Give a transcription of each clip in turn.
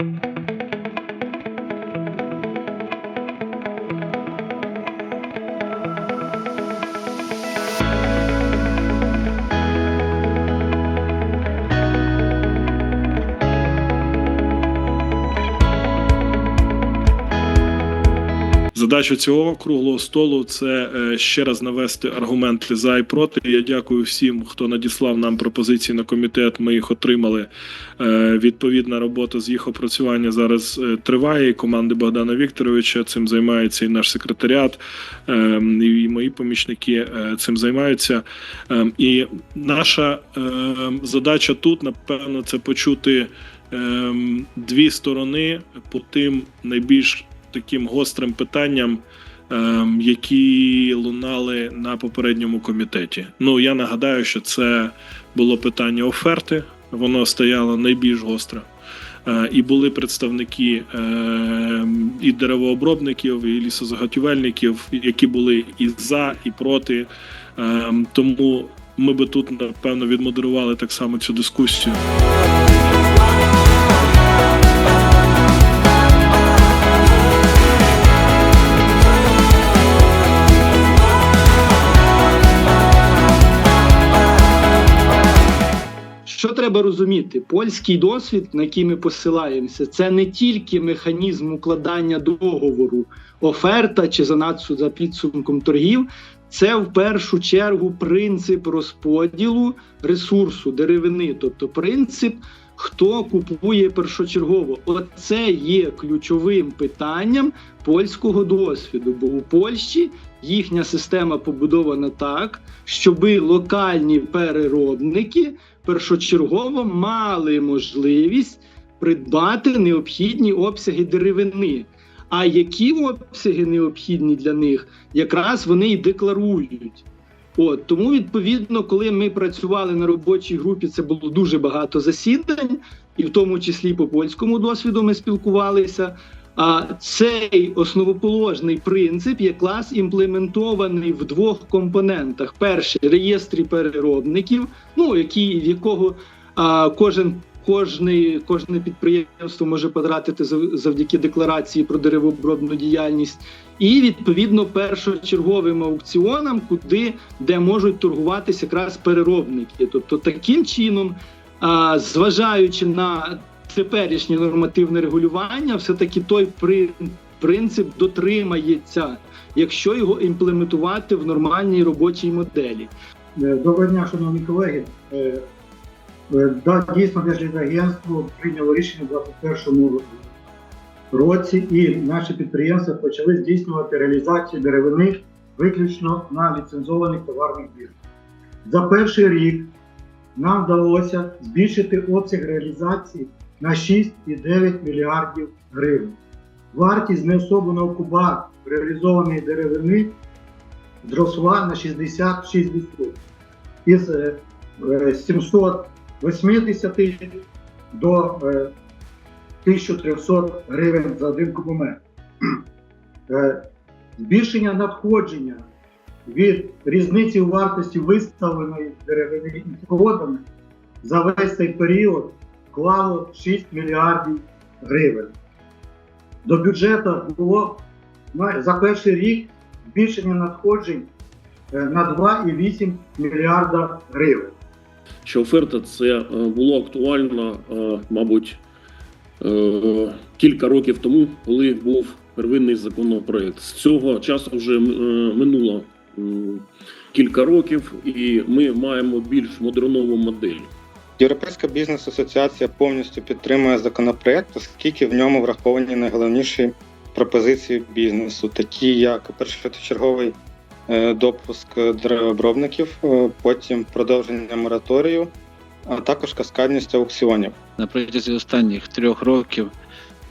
thank you. Задача цього круглого столу це е, ще раз навести аргументи за і проти. Я дякую всім, хто надіслав нам пропозиції на комітет. Ми їх отримали. Е, Відповідна робота з їх опрацювання зараз е, триває. І команди Богдана Вікторовича цим займається і наш секретаріат, е, і мої помічники цим займаються. Е, І наша е, задача тут, напевно, це почути дві сторони по тим найбільш таким гострим питанням, ем, які лунали на попередньому комітеті. Ну я нагадаю, що це було питання оферти, воно стояло найбільш гостро. Е, І були представники е, і деревообробників, і лісозаготівельників, які були і за, і проти. Е, Тому ми би тут напевно відмодерували так само цю дискусію. Що треба розуміти? Польський досвід, на який ми посилаємося, це не тільки механізм укладання договору, оферта чи за за підсумком торгів. Це в першу чергу принцип розподілу ресурсу деревини, тобто принцип, хто купує першочергово. Оце є ключовим питанням польського досвіду. Бо у Польщі їхня система побудована так, щоби локальні переробники першочергово мали можливість придбати необхідні обсяги деревини. А які обсяги необхідні для них, якраз вони і декларують. От тому, відповідно, коли ми працювали на робочій групі, це було дуже багато засідань, і в тому числі по польському досвіду ми спілкувалися. А цей основоположний принцип якраз імплементований в двох компонентах: перший реєстрі переробників, ну які в якого а, кожен. Кожне, кожне підприємство може потратити зав- завдяки декларації про деревообробну діяльність, і відповідно першочерговим аукціонам, куди де можуть торгуватися якраз переробники. Тобто, таким чином, зважаючи на теперішнє нормативне регулювання, все таки той принцип дотримається, якщо його імплементувати в нормальній робочій моделі. Е, Доброго дня, шановні колеги. Е, е, Да, дійсно, Держлісагентство прийняло рішення в 2021 році, і наші підприємства почали здійснювати реалізацію деревини виключно на ліцензованих товарних біржах. За перший рік нам вдалося збільшити обсяг реалізації на 6,9 мільярдів гривень. Вартість неособленого куба реалізованої деревини зросла на 66% із е, е, 780 до е, 1300 гривень за один кубометр. Е, Збільшення надходження від різниці у вартості виставленої деревини і продами за весь цей період клало 6 мільярдів гривень. До бюджету було за перший рік збільшення надходжень е, на 2,8 мільярда гривень. що оферта це е, було актуально, е, мабуть, кілька років тому, коли був первинний законопроект. З цього часу вже минуло кілька років, і ми маємо більш модернову модель. Європейська бізнес-асоціація повністю підтримує законопроект, оскільки в ньому враховані найголовніші пропозиції бізнесу, такі як першочерговий е, допуск деревообробників, е, потім продовження мораторію, а також каскадність аукціонів. На протязі останніх трьох років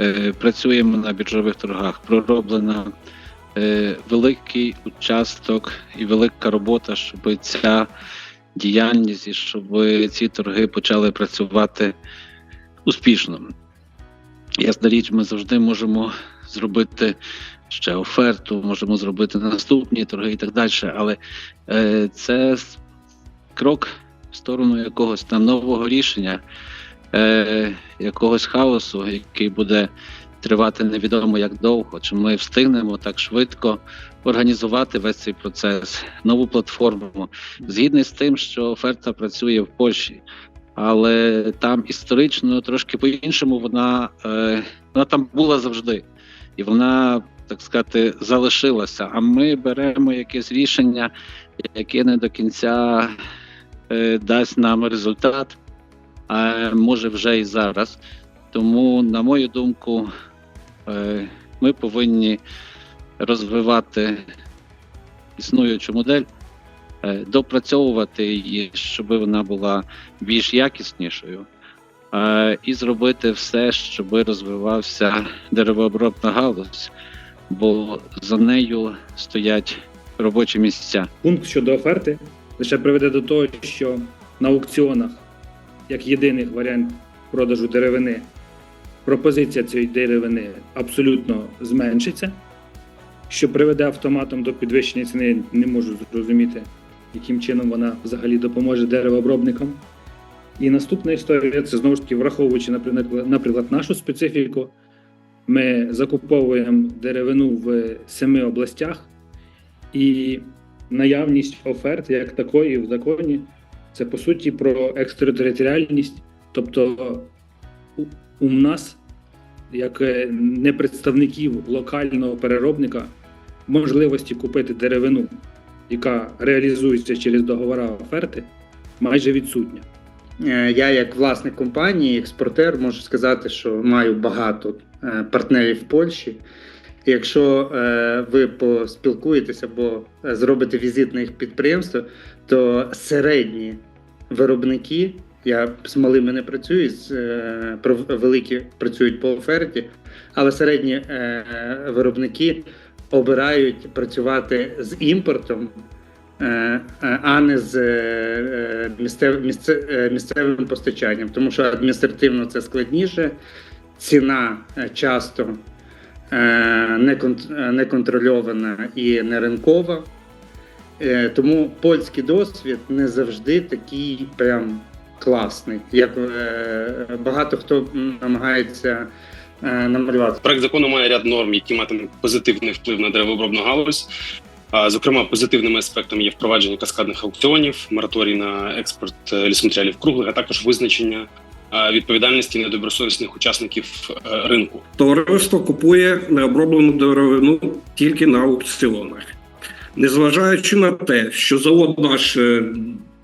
е, працюємо на біржових торгах. Пророблено е, великий участок і велика робота, щоб ця діяльність і щоб ці торги почали працювати успішно. Ясна річ, ми завжди можемо зробити ще оферту, можемо зробити наступні торги і так далі. Але е, це крок в сторону якогось там нового рішення, е, якогось хаосу, який буде тривати невідомо як довго, чи ми встигнемо так швидко організувати весь цей процес, нову платформу, згідно з тим, що оферта працює в Польщі. Але там історично трошки по-іншому вона, е, вона там була завжди, і вона, так сказати, залишилася. А ми беремо якесь рішення, яке не до кінця е, дасть нам результат, а може вже і зараз. Тому, на мою думку, е, ми повинні розвивати існуючу модель, е, допрацьовувати її, щоб вона була більш якіснішою, е, і зробити все, щоб розвивався деревообробна галузь, бо за нею стоять робочі місця. Пункт щодо оферти лише приведе до того, що на аукціонах, як єдиний варіант продажу деревини, пропозиція цієї деревини абсолютно зменшиться, що приведе автоматом до підвищення ціни, не можу зрозуміти, яким чином вона взагалі допоможе деревообробникам. І наступна історія це знову ж таки враховуючи, наприклад, нашу специфіку. Ми закуповуємо деревину в семи областях, і наявність оферт як такої в законі це по суті про екстериторіальність. Тобто у, у нас, як е, не представників локального переробника, можливості купити деревину, яка реалізується через договори оферти, майже відсутня. Е, Я, як власник компанії, експортер, можу сказати, що маю багато е, партнерів в Польщі. Якщо е, ви поспілкуєтеся або зробите візит на їх підприємство, то середні виробники, я з малими не працюю, з, великі працюють по оферті, але середні виробники обирають працювати з імпортом е, е, а не з е, місцев, місце, місцевим постачанням, тому що адміністративно це складніше, ціна часто не кон- не контрольована і не ринкова. Тому польський досвід не завжди такий прям класний, як багато хто намагається намалювати. Проект закону має ряд норм, які матимуть позитивний вплив на деревообробну галузь. Зокрема, позитивними аспектами є впровадження каскадних аукціонів, мораторій на експорт е, лісоматеріалів круглих, а також визначення е, відповідальності недобросовісних учасників е, ринку. Товариство купує необроблену деревину тільки на аукціонах. Незважаючи на те, що завод наш е,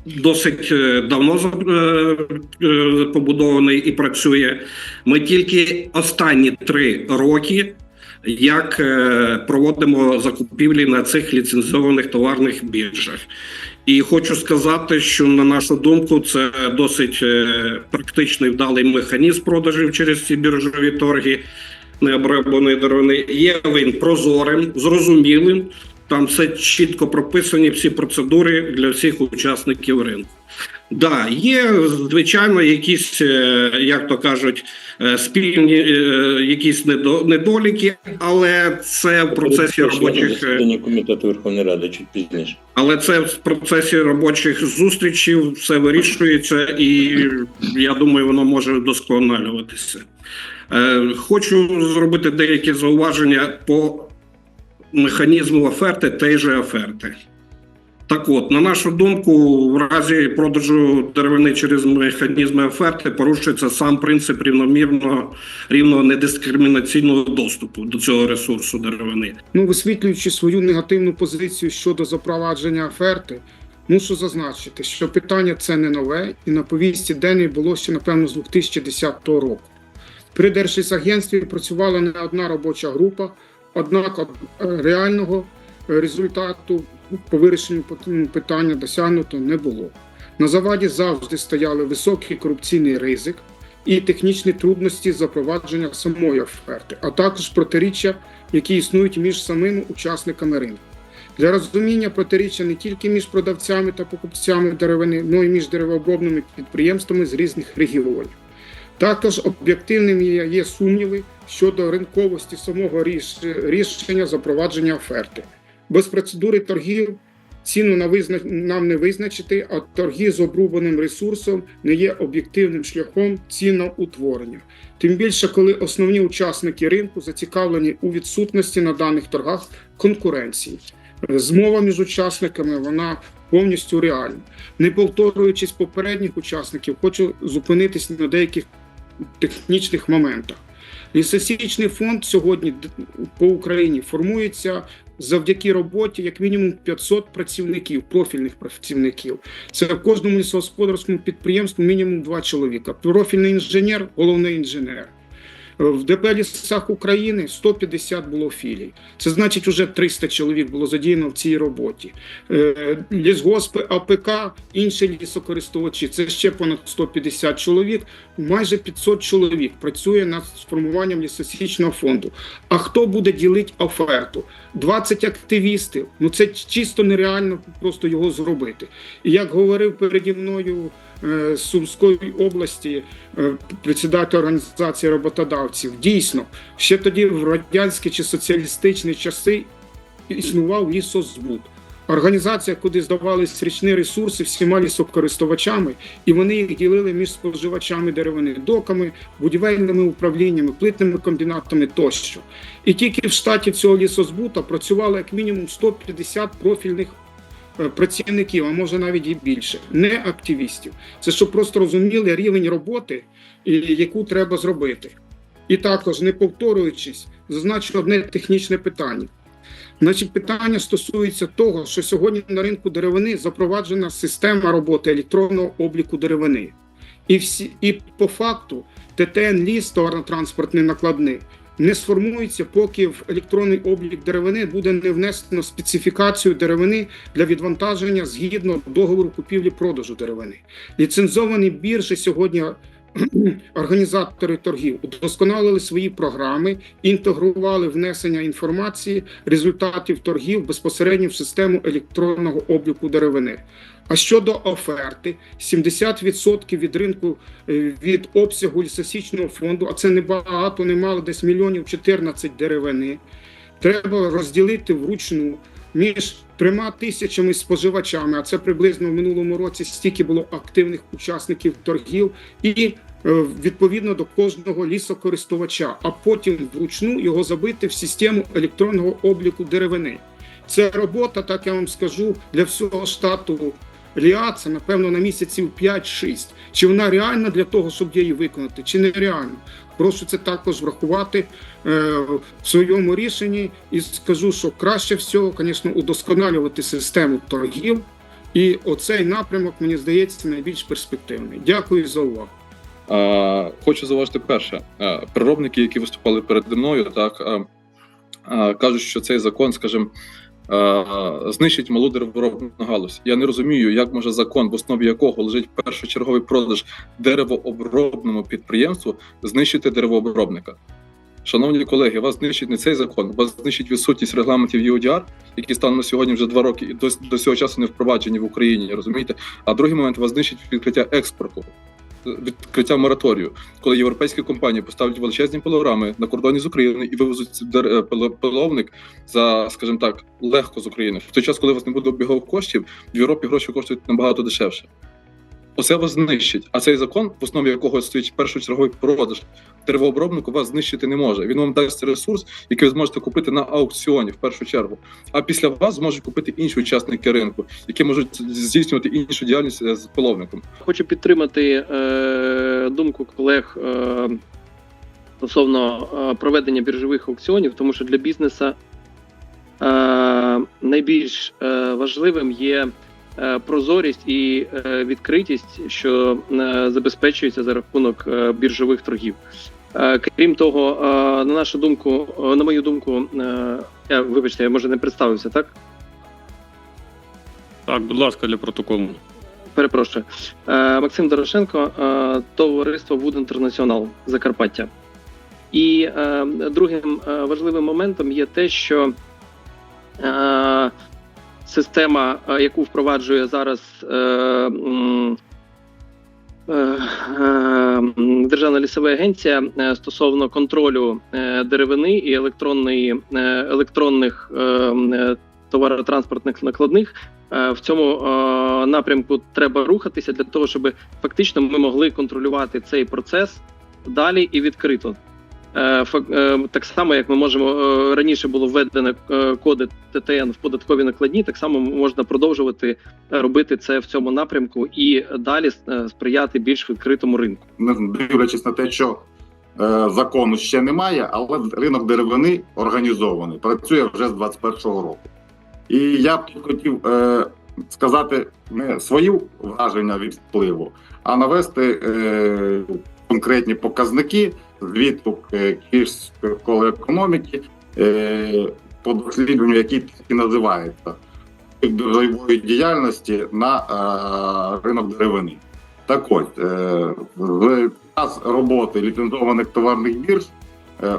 досить е, давно е, е, побудований і працює, ми тільки останні три роки як проводимо закупівлі на цих ліцензованих товарних біржах. І хочу сказати, що на нашу думку, це досить практичний вдалий механізм продажів через ці біржові торги необробленої деревини. Є він прозорим, зрозумілим. Там все чітко прописані всі процедури для всіх учасників ринку. Да, є звичайно якісь, е, як то кажуть, е, спільні е, якісь недоліки, але це в процесі робочих. комітету Верховної Ради чуть пізніше. Але це в процесі робочих зустрічей все вирішується, і я думаю, воно може вдосконалюватися. Хочу зробити деякі зауваження по механізму оферти та же оферти. Так от, на нашу думку, в разі продажу деревини через механізми оферти порушується сам принцип рівномірного рівного недискримінаційного доступу до цього ресурсу деревини. Ну, висвітлюючи свою негативну позицію щодо запровадження оферти, мушу зазначити, що питання це не нове і на повістці денній було ще, напевно, з 2010 року. При Держлісагентстві працювала не одна робоча група, однак е, реального е, результату по вирішенню питання досягнуто не було. На заваді завжди стояли високий корупційний ризик і технічні трудності запровадження самої оферти, а також протиріччя які існують між самими учасниками ринку. Для розуміння протиріччя не тільки між продавцями та покупцями деревини, але й між деревообробними підприємствами з різних регіонів. Також об'єктивними є сумніви щодо ринковості самого рішення запровадження оферти. Без процедури торгів Ціну на визна... нам не визначити, а торги з обрубаним ресурсом не є об'єктивним шляхом ціноутворення. Тим більше, коли основні учасники ринку зацікавлені у відсутності на даних торгах конкуренції. Змова між учасниками вона повністю реальна. Не повторюючись попередніх учасників, хочу зупинитись на деяких технічних моментах. Лісосічний фонд сьогодні по Україні формується завдяки роботі як мінімум 500 працівників, профільних працівників. Це в кожному лісогосподарському підприємству мінімум два чоловіка. Профільний інженер, головний інженер. В ДП лісах України 150 було філій. Це значить, вже 300 чоловік було задіяно в цій роботі. Е, Лісгоспи, АПК, інші лісокористувачі це ще понад 150 чоловік. Майже 500 чоловік працює над сформуванням лісосічного фонду. А хто буде ділити оферту? 20 активістів. Ну це чисто нереально просто його зробити. І як говорив переді мною е, Сумської області е, председатель організації роботодавців, дійсно, ще тоді в радянські чи соціалістичні часи існував лісозбут. Організація, куди здавались річні ресурси всіма лісокористувачами, і вони їх ділили між споживачами деревини, доками, будівельними управліннями, плитними комбінатами тощо. І тільки в штаті цього лісозбута працювало як мінімум 150 профільних е, працівників, а може навіть і більше, не активістів. Це щоб просто розуміли рівень роботи, яку треба зробити. І також, не повторюючись, зазначу одне технічне питання. Значить, питання стосується того, що сьогодні на ринку деревини запроваджена система роботи електронного обліку деревини. І, всі, і по факту ТТН ліс, товарно-транспортний накладний, не сформується, поки в електронний облік деревини буде не внесено специфікацію деревини для відвантаження згідно договору купівлі-продажу деревини. Ліцензовані біржі сьогодні організатори торгів удосконалили свої програми, інтегрували внесення інформації, результатів торгів безпосередньо в систему електронного обліку деревини. А щодо оферти, 70% від ринку е, від обсягу лісосічного фонду, а це не багато, не мало десь мільйонів 14 деревини. Треба розділити вручну між трьома тисячами споживачами, а це приблизно в минулому році стільки було активних учасників торгів, і е, відповідно до кожного лісокористувача, а потім вручну його забити в систему електронного обліку деревини. Це робота, так я вам скажу, для всього штату РІА, напевно на місяців 5-6. Чи вона реальна для того, щоб її виконати, чи нереально? Прошу це також врахувати е, в своєму рішенні і скажу, що краще всього, звісно, удосконалювати систему торгів. І оцей напрямок, мені здається, найбільш перспективний. Дякую за увагу. Хочу зауважити перше. А, переробники, які виступали переді мною, так а, кажуть, що цей закон, скажімо, знищить малу дереворобну галузь. Я не розумію, як може закон, в основі якого лежить першочерговий продаж деревообробному підприємству, знищити деревообробника. Шановні колеги, вас знищить не цей закон, вас знищить відсутність регламентів ЄОДР, які станом на сьогодні вже два роки і до, до цього часу не впроваджені в Україні, розумієте? А другий момент вас знищить відкриття експорту, відкриття мораторію, коли європейські компанії поставлять величезні пилорами на кордоні з України і вивезуть е, пило- пиловник за, скажімо так, легко з України. В той час, коли у вас не буде обігових коштів, в Європі гроші коштують набагато дешевше. Оце вас знищить. А цей закон, в основі якого стоїть першочерговий продаж деревообробнику, вас знищити не може. Він вам дасть ресурс, який ви зможете купити на аукціоні в першу чергу. А після вас зможуть купити інші учасники ринку, які можуть здійснювати іншу діяльність е, з половником. Хочу підтримати е, думку колег е, стосовно е, проведення біржових аукціонів, тому що для бізнесу е, найбільш важливим є прозорість і відкритість, що забезпечується за рахунок біржових торгів. Е, Крім того, е, на нашу думку, е, на мою думку, я вибачте, я може не представився, так? Так, будь ласка, для протоколу. Перепрошую. Максим Дорошенко, товариство Wood International Закарпаття. І другим важливим моментом є те, що система, яку впроваджує зараз Державна лісова агенція е, стосовно контролю е, деревини і електронної, е, електронних е, е, товаротранспортних накладних, е, в цьому е, напрямку треба рухатися для того, щоб фактично ми могли контролювати цей процес далі і відкрито. Е, е, Так само, як ми можемо е, раніше було введено коди ТТН в податкові накладні, так само можна продовжувати робити це в цьому напрямку і далі сприяти більш відкритому ринку. не дивлячись на те, що закону ще немає, але ринок деревини організований, працює вже з 21-го року. І я б хотів е, сказати не свої враження від впливу, а навести е, конкретні показники звіту Київської школи економіки е, по дослідженню, який так і називаються, бойової діяльності на е, ринок деревини. Так ось е, в час роботи ліцензованих товарних бірж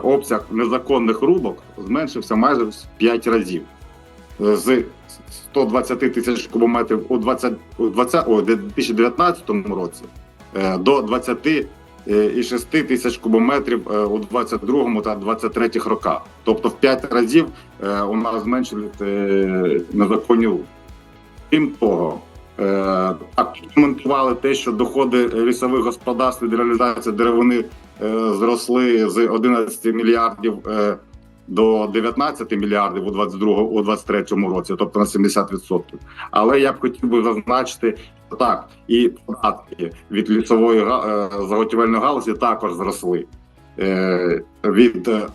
обсяг незаконних рубок зменшився майже в 5 разів. З 120 тисяч кубометрів у 20, у 20, о, 2019 році до 20 Е, і 6 тисяч кубометрів е, у 22 та 23 роках. Тобто в 5 разів е, у нас зменшили незаконні руки. Крім того, так коментували те, що доходи лісових господарств від реалізації деревини зросли з 11 мільярдів до 19 мільярдів у 22 у 23 році, тобто на 70%. Але я б хотів би зазначити, так, і податки від лісової е, заготівельної галузі також зросли Е, від е,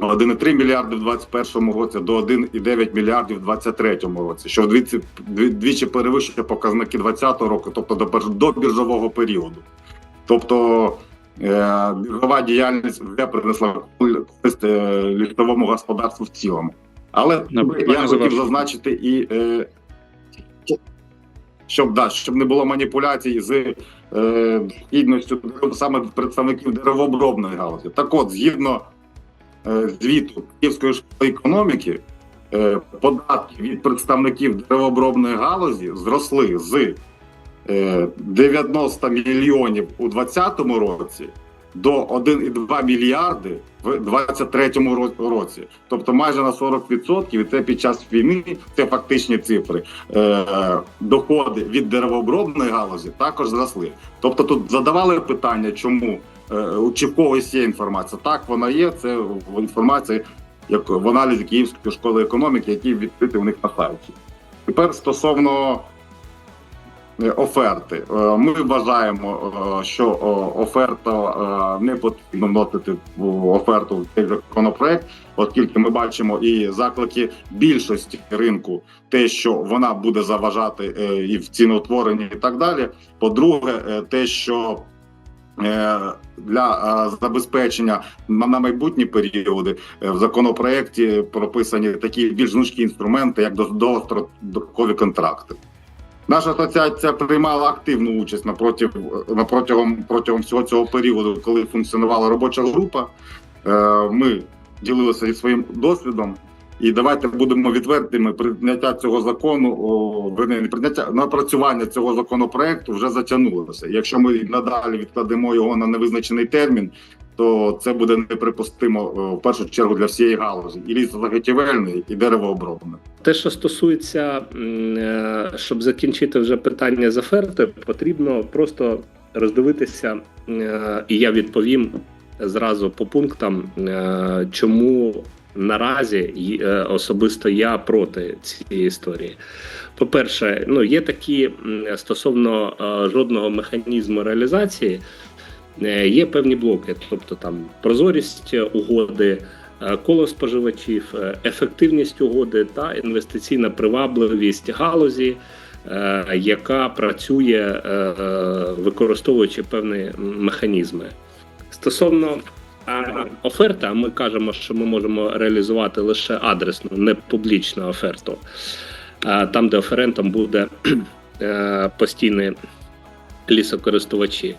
1,3 мільярди в 2021 році до 1,9 мільярдів в 2023 році, що вдвічі, дві- двічі перевищує показники 2020 року, тобто до, до біржового періоду. Тобто е, біржова діяльність вже принесла користь е, лісовому господарству в цілому. Але я хотів зазначити і е, щоб, да, щоб не було маніпуляцій з е, саме представників деревообробної галузі. Так от, згідно е, звіту Київської школи економіки, е, податки від представників деревообробної галузі зросли з е, 90 мільйонів у 2020 році до 1,2 мільярди в 2023 ро- році. Тобто майже на 40%, і це під час війни, це фактичні цифри. Е, доходи від деревообробної галузі також зросли. Тобто тут задавали питання, чому е, чи в когось є інформація. Так, вона є. Це в інформації, як в аналізі Київської школи економіки, який відкритий у них на сайті. Тепер стосовно оферти. Е, Ми вважаємо, е, що е, оферта е, не потрібно вносити в оферту в цей законопроект, оскільки ми бачимо і заклики більшості ринку, те, що вона буде заважати е, і в ціноутворенні, і так далі. По-друге, е, те, що е, для е, забезпечення на, майбутні періоди е, в законопроекті прописані такі більш гнучкі інструменти, як до- довгострокові контракти. Наша асоціація приймала активну участь на против, на протягом протягом всього цього періоду, коли функціонувала робоча група. Е, Ми ділилися зі своїм досвідом. І давайте будемо відвертими. Прийняття цього закону, о, не прийняття напрацювання цього законопроекту вже затягнулося. Якщо ми надалі відкладемо його на невизначений термін, то це буде неприпустимо в першу чергу для всієї галузі і лісозаготівельної, і деревообробної. Те, що стосується, е, щоб закінчити вже питання з оферти, потрібно просто роздивитися, е, і я відповім зразу по пунктам, е, чому наразі е, особисто я проти цієї історії. По-перше, ну є такі стосовно е, жодного механізму реалізації. Е, Є певні блоки, тобто там прозорість угоди, е, коло споживачів, е, ефективність угоди та інвестиційна привабливість галузі, яка працює використовуючи певні механізми. Стосовно оферти, ми кажемо, що ми можемо реалізувати лише адресну, не публічну оферту, там, де оферентом буде постійний лісокористувачі.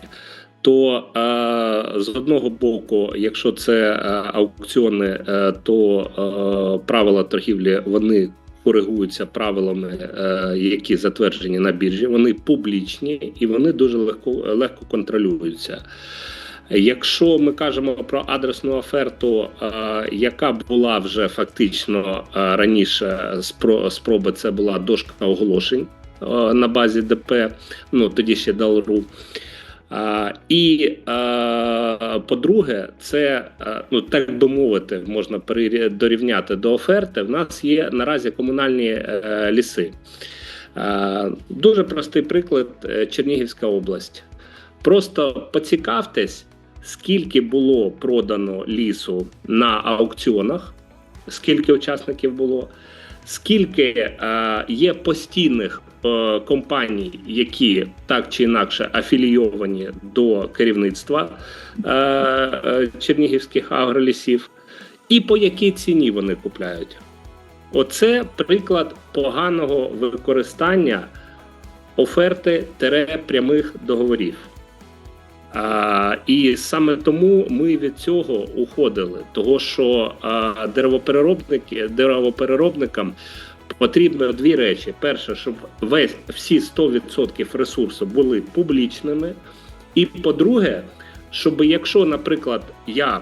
То е, з одного боку, якщо це е, аукціони, е, то правила торгівлі вони коригуються правилами, які затверджені на біржі. Вони публічні і вони дуже легко легко контролюються. Якщо ми кажемо про адресну оферту, яка була вже фактично раніше спро- спроба, це була дошка оголошень на базі ДП, ну тоді ще ДАЛРУ. І по-друге, це ну так би мовити, можна дорівняти до оферти. В нас є наразі комунальні е, ліси. Дуже простий приклад: е, Чернігівська область. Просто поцікавтесь, скільки було продано лісу на аукціонах, скільки учасників було, скільки е, є постійних е, компаній, які так чи інакше афілійовані до керівництва е, е, чернігівських агролісів, і по якій ціні вони купляють. Оце приклад поганого використання оферти тере прямих договорів. А, і саме тому ми від цього уходили, того що а, деревопереробники, деревопереробникам потрібно дві речі: перше, щоб весь всі 100% ресурсу були публічними, і по-друге, щоб якщо, наприклад, я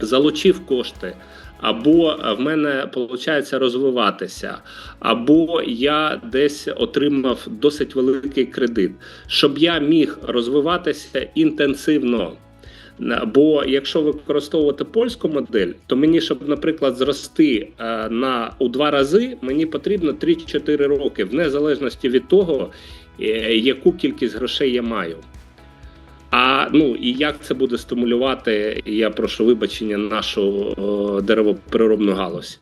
залучив кошти. Або в мене виходить розвиватися, або я десь отримав досить великий кредит, щоб я міг розвиватися інтенсивно. Бо якщо використовувати польську модель, то мені, щоб, наприклад, зрости е, на у два рази, мені потрібно 3-4 роки, в незалежності від того, е, яку кількість грошей я маю. А ну і як це буде стимулювати, я прошу вибачення, нашу е, деревопереробну галузь.